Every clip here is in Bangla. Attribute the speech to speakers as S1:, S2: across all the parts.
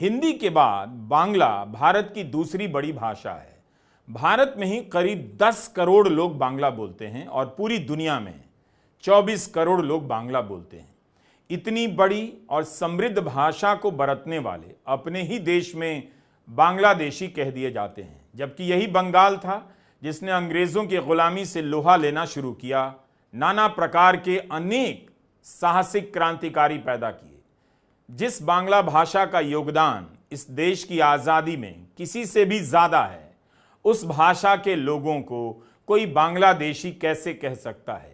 S1: हिंदी के बाद बांग्ला भारत की दूसरी बड़ी भाषा है। भारत में ही करीब 10 करोड़ लोग बांग्ला बोलते हैं और पूरी दुनिया में 24 करोड़ लोग बांग्ला बोलते हैं। इतनी बड़ी और समृद्ध भाषा को बरतने वाले अपने ही देश में बांग्लादेशी कह दिए जाते हैं, जबकि यही बंगाल था जिसने अंग्रेज़ों की गुलामी से लोहा लेना शुरू किया, नाना प्रकार के अनेक साहसिक क्रांतिकारी पैदा किए। जिस बांग्ला भाषा का योगदान इस देश की आज़ादी में किसी से भी ज़्यादा है उस भाषा के लोगों को कोई बांग्लादेशी कैसे कह सकता है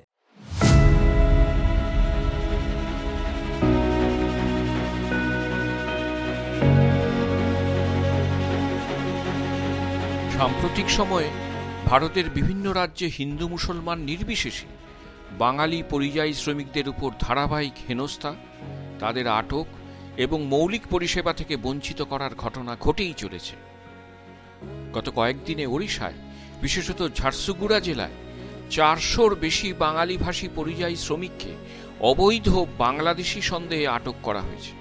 S2: সাম্প্রতিক সময়ে ভারতের বিভিন্ন রাজ্যে হিন্দু মুসলমান নির্বিশেষে বাঙালি পরিযায়ী শ্রমিকদের উপর ধারাবাহিক হেনস্থা তাদের আটক এবং মৌলিক পরিষেবা থেকে বঞ্চিত করার ঘটনা ঘটেই চলেছে। গত কয়েকদিনে ওড়িশায়, বিশেষত ঝারসুগুড়া জেলায়, চারশোর বেশি বাঙালিভাষী পরিযায়ী শ্রমিককে অবৈধ বাংলাদেশি সন্দেহে আটক করা হয়েছে।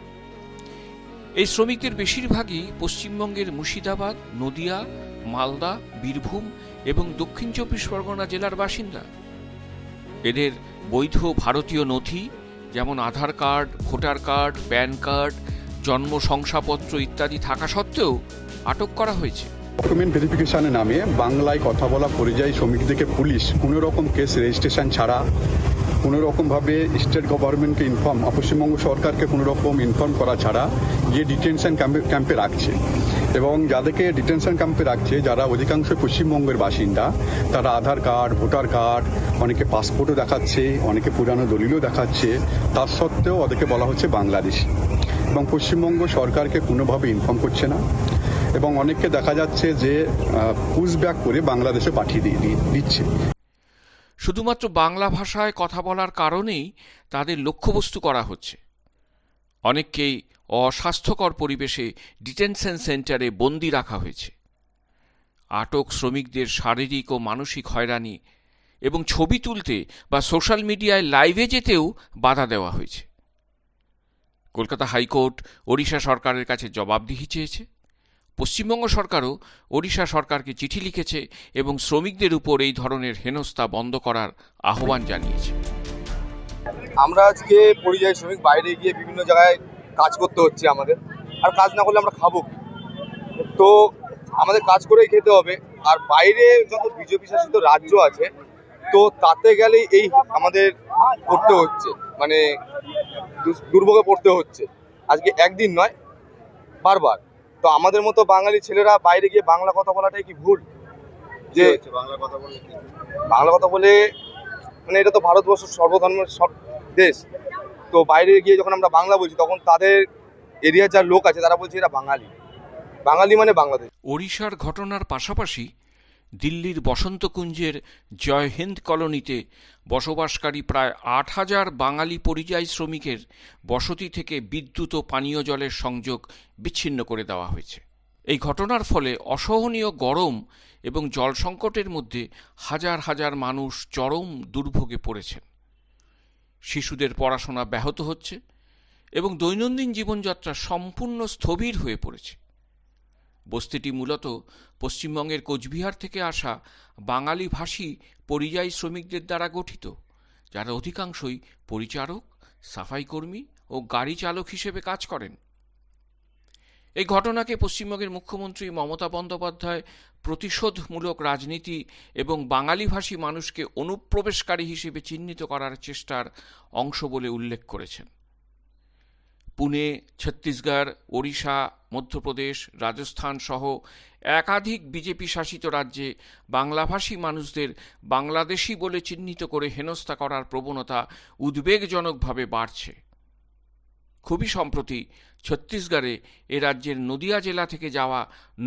S2: এই শ্রমিকদের বেশিরভাগই পশ্চিমবঙ্গের মুর্শিদাবাদ, নদিয়া, মালদা, বীরভূম এবং দক্ষিণ চব্বিশ পরগনা জেলার বাসিন্দা। এদের বৈধ ভারতীয় নথি যেমন Aadhaar card, voter card, PAN card, জন্ম শংসাপত্র ইত্যাদি থাকা সত্ত্বেও আটক করা হয়েছে।
S3: ডকুমেন্ট ভেরিফিকেশনের নামে বাংলায় কথা বলা পরিযায়ী শ্রমিকদেরকে পুলিশ কোনো রকম কেস রেজিস্ট্রেশন ছাড়া, কোনো রকমভাবে স্টেট গভর্নমেন্টকে ইনফর্ম পশ্চিমবঙ্গ সরকারকে কোনো রকম ইনফর্ম করা ছাড়া যে ডিটেনশন ক্যাম্পে ক্যাম্পে রাখছে। এবং যাদেরকে ডিটেনশন ক্যাম্পে রাখছে, যারা অধিকাংশ পশ্চিমবঙ্গের বাসিন্দা, তারা আধার কার্ড ভোটার কার্ড অনেকে পাসপোর্টও দেখাচ্ছে, অনেকে পুরানো দলিলও দেখাচ্ছে। তার সত্ত্বেও ওদেরকে বলা হচ্ছে বাংলাদেশি। এবং পশ্চিমবঙ্গ সরকারকে কোনোভাবে ইনফর্ম করছে না। এবং অনেককে দেখা যাচ্ছে যে পুশব্যাক করে বাংলাদেশে পাঠিয়ে দিয়ে দিচ্ছে।
S2: শুধুমাত্র বাংলা ভাষায় কথা বলার কারণেই তাদের লক্ষ্যবস্তু করা হচ্ছে। অনেককেই অস্বাস্থ্যকর পরিবেশে ডিটেনশন সেন্টারে বন্দি রাখা হয়েছে। আটক শ্রমিকদের শারীরিক ও মানসিক হয়রানি এবং ছবি তুলতে বা সোশ্যাল মিডিয়ায় লাইভে যেতেও বাধা দেওয়া হয়েছে। কলকাতা হাইকোর্ট ওড়িশা সরকারের কাছে জবাবদিহি চেয়েছে। পশ্চিমবঙ্গ সরকারও ওড়িশা সরকারকে চিঠি লিখেছে এবং শ্রমিকদের উপর এই ধরনের হেনস্থা বন্ধ করার আহ্বান জানিয়েছে।
S4: আমরা আজকে পরিযায়ী শ্রমিক বাইরে গিয়ে বিভিন্ন জায়গায় কাজ করতে হচ্ছে আমাদের। আর কাজ না করলে আমরা খাব কি? তো আমাদের কাজ করেই খেতে হবে। আর বাইরে যত বিজেপি শাসিত রাজ্য আছে তো তাতে গেলেই এই আমাদের করতে হচ্ছে। মানে দুর্ভোগে পড়তে হচ্ছে। আজকে একদিন নয় বারবার। তো আমাদের মতো বাঙালি ছেলেরা বাইরে গিয়ে বাংলা কথা বলাটাই কি ভুল? যে বাংলা কথা বলে বাংলা কথা বলে মানে এটা তো ভারতবর্ষ সর্বধর্মের সব- দেশ। তো বাইরে গিয়ে যখন আমরা বাংলা বলছি, তখন তাদের এরিয়ার যার লোক আছে, তারা বলছে এরা বাঙালি। বাঙালি মানে বাংলাদেশ।
S2: ওড়িশার ঘটনার পাশাপাশি দিল্লির বসন্তকুঞ্জের জয় হিন্দ কলোনিতে বসবাসকারী প্রায় আট হাজার বাঙালি পরিযায়ী শ্রমিকের বসতি থেকে বিদ্যুৎ ও পানীয় জলের সংযোগ বিচ্ছিন্ন করে দেওয়া হয়েছে। এই ঘটনার ফলে অসহনীয় গরম এবং জল সংকটের মধ্যে হাজার হাজার মানুষ চরম দুর্ভোগে পড়েছেন। শিশুদের পড়াশোনা ব্যাহত হচ্ছে এবং দৈনন্দিন জীবনযাত্রা সম্পূর্ণ স্থবির হয়ে পড়েছে। বস্তিটি মূলত পশ্চিমবঙ্গের কোচবিহার থেকে আসা বাঙালি ভাষী পরিযায়ী শ্রমিকদের দ্বারা গঠিত, যারা অধিকাংশই পরিচারক, সাফাইকর্মী ও গাড়ি চালক হিসেবে কাজ করেন। এই ঘটনাকে পশ্চিমবঙ্গের মুখ্যমন্ত্রী মমতা বন্দ্যোপাধ্যায় প্রতিশোধমূলক রাজনীতি এবং বাঙালিভাষী মানুষকে অনুপ্রবেশকারী হিসেবে চিহ্নিত করার চেষ্টার অংশ বলে উল্লেখ করেছেন। পুনে, ছত্তিশগড়, ওড়িশা, মধ্যপ্রদেশ, রাজস্থান সহ একাধিক বিজেপি শাসিত রাজ্যে বাংলাভাষী মানুষদের বাংলাদেশি বলে চিহ্নিত করে হেনস্থা করার প্রবণতা উদ্বেগজনকভাবে বাড়ছে। খুবই সম্প্রতি ছত্তিশগড়ে এ রাজ্যের নদিয়া জেলা থেকে যাওয়া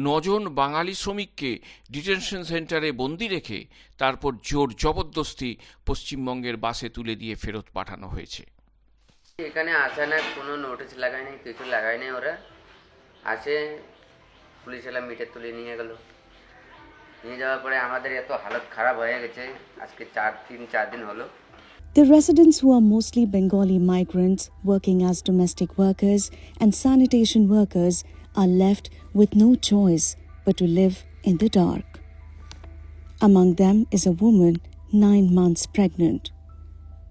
S2: নজন বাঙালি শ্রমিককে ডিটেনশন সেন্টারে বন্দি রেখে তারপর জোর জবরদস্তি পশ্চিমবঙ্গের বাসে তুলে দিয়ে ফেরত পাঠানো হয়েছে।
S5: এখানে আসে না কোনো নোটিশ লাগায়নি কিছু লাগায় নাই ওরা। আসে পুলিশ এলা মিটে তুলে নিয়ে গেল। নিয়ে যাওয়ার পরে আমাদের এত হালত খারাপ হয়ে গেছে, আজকে চার তিন চার দিন হলো।
S6: The residents, who are mostly Bengali migrants working as domestic workers and sanitation workers, are left with no choice but to live in the dark. Among them is a woman nine months pregnant,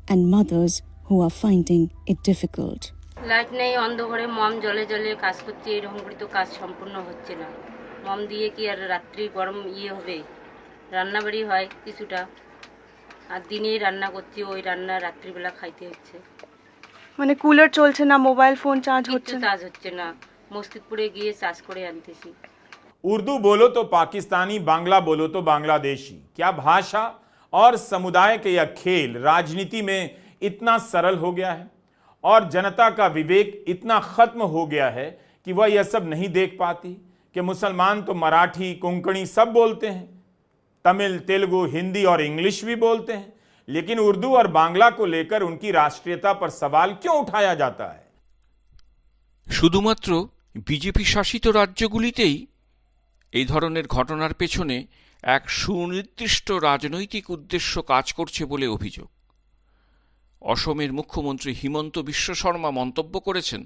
S6: and mothers who are finding it difficult.
S7: Light নেই অন্ধকারে মম জলে জলে কাজ করছে এরকম করে তো কাজ সম্পূর্ণ হচ্ছে না মম দিয়ে কি আর রাত্রি গরম ইয়ে হবে রান্নাবাড়ি হয় কিছুটা আর দিনেই রান্না করছি ওই রান্না রাত্রিবেলা খাইতে হচ্ছে
S8: মানে কুলার চলছে না মোবাইল ফোন চার্জ
S7: কিচ্ছু
S8: হচ্ছে না
S7: চার্জ হচ্ছে না মসজিদপুরে গিয়ে চার্জ করে আনতেছি
S1: उर्दू बोलो तो पाकिस्तानी बांग्ला बोलो तो बांग्लादेशी क्या भाषा और समुदाय के यह खेल राजनीति में इतना सरल हो गया है और जनता का विवेक इतना खत्म हो गया है कि वह यह सब नहीं देख पाती कि मुसलमान तो मराठी कोंकणी सब बोलते हैं तमिल तेलुगु हिंदी और इंग्लिश भी बोलते हैं लेकिन उर्दू और बांग्ला को लेकर उनकी राष्ट्रीयता पर सवाल क्यों उठाया जाता है
S2: শুধুমাত্র বিজেপি শাসিত রাজ্যগুলিতেই এই ধরনের ঘটনার পেছনে এক সুনির্দিষ্ট রাজনৈতিক উদ্দেশ্য কাজ করছে বলে অভিযোগ অসমের মুখ্যমন্ত্রী হিমন্ত বিশ্ব শর্মা মন্তব্য করেছেন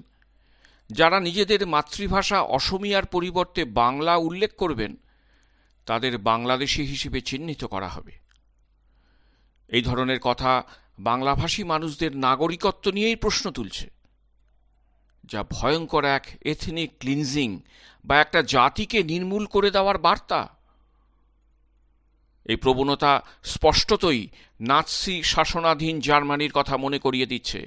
S2: যারা নিজেদের মাতৃভাষা অসমিয়ার পরিবর্তে বাংলা উল্লেখ করবেন তাদের বাংলাদেশি হিসেবে চিহ্নিত করা হবে। এই ধরনের কথা বাংলাভাষী মানুষদের নাগরিকত্ব নিয়েই প্রশ্ন তুলছে, যা ভয়ঙ্কর এক এথনিক ক্লিনজিং বা একটা জাতিকে নির্মূল করে দেওয়ার বার্তা। এই প্রবণতা স্পষ্টতই নাৎসি শাসনাধীন জার্মানির কথা মনে করিয়ে দিচ্ছে,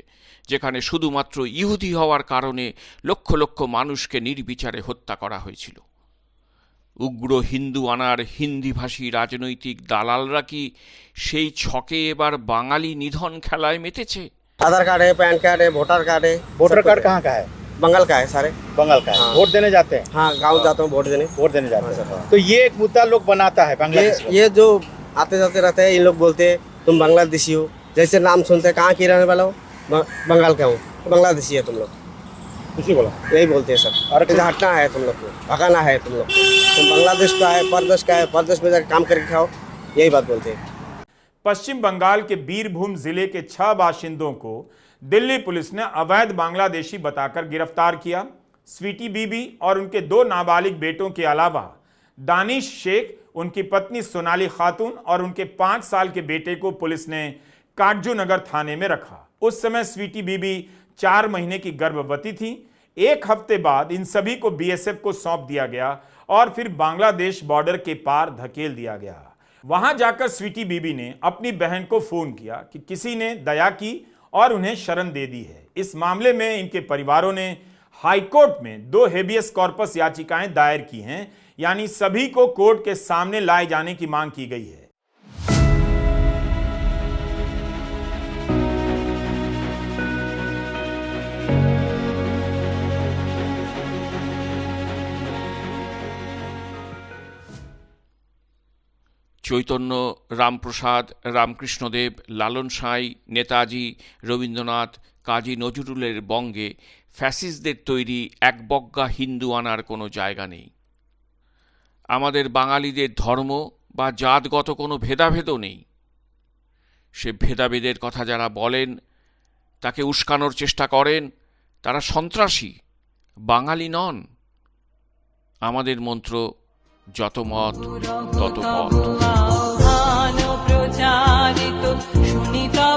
S2: যেখানে শুধুমাত্র ইহুদি হওয়ার কারণে লক্ষ লক্ষ মানুষকে নির্বিচারে হত্যা করা হয়েছিল। উগ্র হিন্দু আনার হিন্দিভাষী রাজনৈতিক দালালরা কি সেই ছকে এবার বাঙালি নিধন খেলায় মেতেছে
S9: आधार कार्ड है पैन कार्ड है वोटर कार्ड है
S10: वोटर
S9: सब
S10: कार्ड
S9: कुछ
S10: कहाँ का है
S9: है। बंगाल का है सारे
S10: बंगाल का है
S9: हाँ।
S10: वोट देने जाते हैं
S9: हाँ गांव जाता हूँ वोट देने
S10: वोट देने जाते
S9: हाँ,
S10: हैं
S9: सर।
S10: तो ये एक मुद्दा लोग बनाता है
S9: ये
S10: बांग्लादेश का।
S9: ये जो आते जाते रहते हैं इन लोग बोलते हैं तुम बांग्लादेशी हो जैसे नाम सुनते हैं कहाँ की रहने वाला हो ब- बंगाल का हूँ बांग्लादेशी है तुम लोग
S10: किसी बोला।
S9: यही बोलते हैं सब
S10: और
S9: हटना है तुम लोग को भगाना है तुम लोग तुम बांग्लादेश का है परदेश का है परदेश में जाकर काम करके खाओ यही बात बोलते हैं।
S1: पश्चिम बंगाल के बीरभूम ज़िले के छह बाशिंदों को दिल्ली पुलिस ने अवैध बांग्लादेशी बताकर गिरफ़्तार किया। स्वीटी बीबी और उनके दो नाबालिग बेटों के अलावा दानिश शेख उनकी पत्नी सोनाली खातून और उनके पाँच साल के बेटे को पुलिस ने काटजू नगर थाने में रखा। उस समय स्वीटी बीबी चार महीने की गर्भवती थी। एक हफ़्ते बाद इन सभी को बीएसएफ को सौंप दिया गया और फिर बांग्लादेश बॉर्डर के पार धकेल दिया गया। वहाँ जाकर स्वीटी बीबी ने अपनी बहन को फ़ोन किया कि किसी ने दया की और उन्हें शरण दे दी है। इस मामले में इनके परिवारों ने हाईकोर्ट में दो हेबियस कॉर्पस याचिकाएँ दायर की हैं, यानी सभी को कोर्ट के सामने लाए जाने की मांग की गई है।
S2: চৈতন্য, রামপ্রসাদ, রামকৃষ্ণদেব, লালন সাঁই, নেতাজি, রবীন্দ্রনাথ, কাজী নজরুলের বঙ্গে ফ্যাসিসদের তৈরি একবজ্ঞা হিন্দু আনার কোনো জায়গা নেই। আমাদের বাঙালিদের ধর্ম বা জাতগত কোনো ভেদাভেদও নেই। সে ভেদাভেদের কথা যারা বলেন, তাকে উস্কানোর চেষ্টা করেন, তারা সন্ত্রাসী, বাঙালি নন। আমাদের মন্ত্র যত মত তত পথ
S11: প্রচারিত শুনিতা